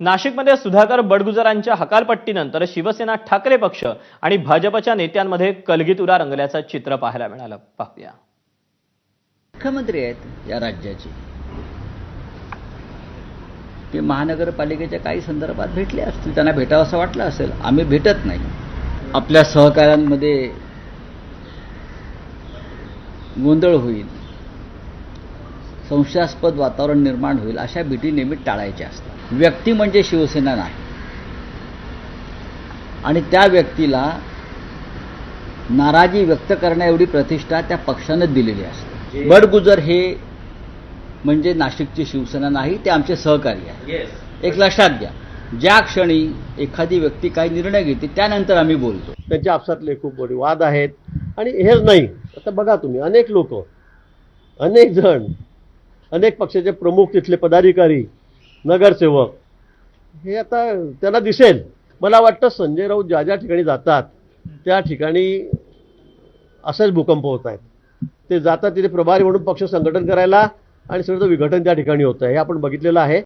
नाशिकमध्ये सुधाकर बडगुजरांच्या हकालपट्टीनंतर शिवसेना ठाकरे पक्ष आणि भाजपच्या नेत्यांमध्ये कलगीतुरा रंगल्याचं चित्र पाहायला मिळालं. पाहूया. मुख्यमंत्री आहेत या राज्याचे. ते महानगरपालिकेच्या काही संदर्भात भेटले असतील त्यांना भेटावं असं वाटलं असेल. आम्ही भेटत नाही. आपल्या सहकाऱ्यांमध्ये गोंधळ होईल. संशयास्पद वातावरण निर्माण होईल अशा भेटी नेहमी टाळायच्या असतात. व्यक्ती म्हणजे शिवसेना नाही. आणि त्या व्यक्तीला नाराजी व्यक्त करण्या एवढी प्रतिष्ठा त्या पक्षानं दिलेली असते. बडगुजर हे म्हणजे नाशिकची शिवसेना नाही ते आमचे सहकारी आहे एक लक्षात घ्या. ज्या क्षणी एखादी व्यक्ती काही निर्णय घेते त्यानंतर आम्ही बोलतो. त्यांच्या आपसातले खूप मोठे वाद आहेत. आणि हेच नाही. आता बघा तुम्ही अनेक लोक अनेक जण अनेक पक्षाचे प्रमुख तिथले पदाधिकारी नगरसेवक. हे आता त्यांना दिसेल. मला वाटतं संजय राऊत ज्या ज्या ठिकाणी जातात त्या ठिकाणी असेच भूकंप होत आहेत. ते जातात तिथे प्रभारी म्हणून पक्ष संघटन करायला आणि सगळं विघटन त्या ठिकाणी होतं हे आपण बघितलेलं आहे.